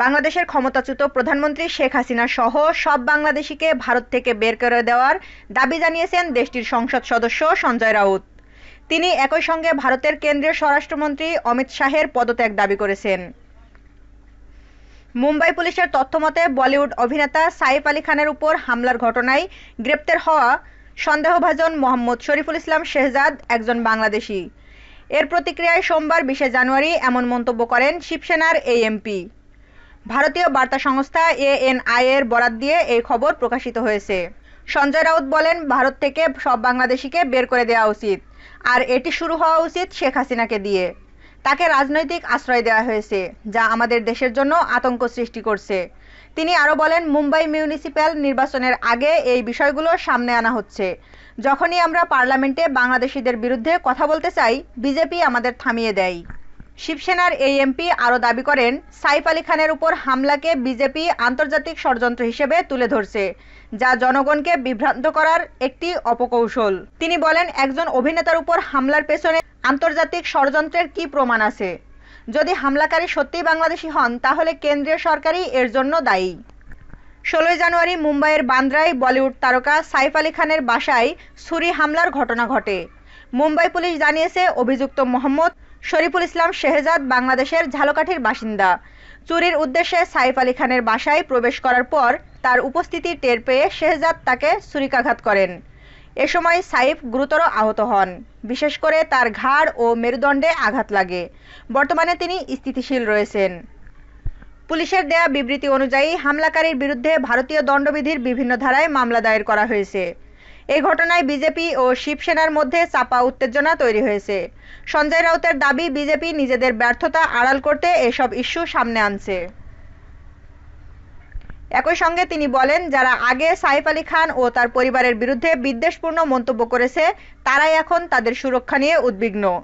বাংলাদেশের ক্ষমতাচ্যুত প্রধানমন্ত্রী শেখ হাসিনা সহ সব বাংলাদেশিকে ভারত থেকে বের করে দেওয়ার দাবি জানিয়েছেন দেশটির সংসদ সদস্য সঞ্জয় রাউত। তিনি একই সঙ্গে ভারতের কেন্দ্রীয় স্বরাষ্ট্রমন্ত্রী অমিত শাহের পদত্যাগ দাবি করেছেন। মুম্বাই পুলিশের তথ্যমতে, বলিউড অভিনেতা সাইফ আলী খানের উপর হামলার ঘটনায় গ্রেপ্তার হওয়া সন্দেহভাজন মোহাম্মদ শরীফুল ইসলাম শেহজাদ একজন বাংলাদেশি। এর প্রতিক্রিয়ায় সোমবার বিশে জানুয়ারি এমন মন্তব্য করেন শিবসেনার এই এমপি। ভারতীয় বার্তা সংস্থা এএনআই এর বরাত দিয়ে এই খবর প্রকাশিত হয়েছে। সঞ্জয় রাউত বলেন, ভারত থেকে সব বাংলাদেশিকে বের করে দেওয়া উচিত, আর এটি শুরু হওয়া উচিত শেখ হাসিনাকে দিয়ে। তাকে রাজনৈতিক আশ্রয় দেওয়া হয়েছে, যা আমাদের দেশের জন্য আতঙ্ক সৃষ্টি করছে। তিনি আরও বলেন, মুম্বাই মিউনিসিপ্যাল নির্বাচনের আগে এই বিষয়গুলো সামনে আনা হচ্ছে। যখনই আমরা পার্লামেন্টে বাংলাদেশিদের বিরুদ্ধে কথা বলতে চাই, বিজেপি আমাদের থামিয়ে দেয়। শিবসেনার এই এমপি আরও দাবি করেন, সাইফ আলী খানের উপর হামলাকে বিজেপি আন্তর্জাতিক ষড়যন্ত্র হিসেবে তুলে ধরছে, যা জনগণকে বিভ্রান্ত করার একটি অপকৌশল। তিনি বলেন, একজন অভিনেতার উপর হামলার পেছনে আন্তর্জাতিক ষড়যন্ত্রের কি প্রমাণ আছে? যদি হামলাকারী সত্যিই বাংলাদেশি হন, তাহলে কেন্দ্রীয় সরকারই এর জন্য দায়ী। ষোলোই জানুয়ারি মুম্বাইয়ের বান্দ্রায় বলিউড তারকা সাইফ আলী খানের বাসায় ছুরি হামলার ঘটনা ঘটে। মুম্বাই পুলিশ জানিয়েছে, অভিযুক্ত মোহাম্মদ শরীফুল ইসলাম শেহজাদ বাংলাদেশের ঝালকাঠির বাসিন্দা। চুরির উদ্দেশ্যে সাইফ আলী খানের বাসায় প্রবেশ করার পর তার উপস্থিতি টের পেয়ে শেহজাদ তাকে ছুরিকাঘাত করেন। এ সময় সাইফ গুরুতর আহত হন। বিশেষ করে তার ঘাড় ও মেরুদণ্ডে আঘাত লাগে। বর্তমানে তিনি স্থিতিশীল রয়েছেন। পুলিশের দেয়া বিবৃতি অনুযায়ী হামলাকারীর বিরুদ্ধে ভারতীয় দণ্ডবিধির বিভিন্ন ধারায় মামলা দায়ের করা হয়েছে। এই ঘটনায় বিজেপি ও শিবসেনার মধ্যে চাপা উত্তেজনা তৈরি হয়েছে। সঞ্জয় রাউতের দাবি, বিজেপি নিজেদের ব্যর্থতা আড়াল করতে এসব ইস্যু সামনে আনছে। একই সঙ্গে তিনি বলেন, যারা আগে সাইফ আলী খান ও তার পরিবারের বিরুদ্ধে বিদ্বেষপূর্ণ মন্তব্য করেছে, তারাই এখন তাদের সুরক্ষা নিয়ে উদ্বিগ্ন।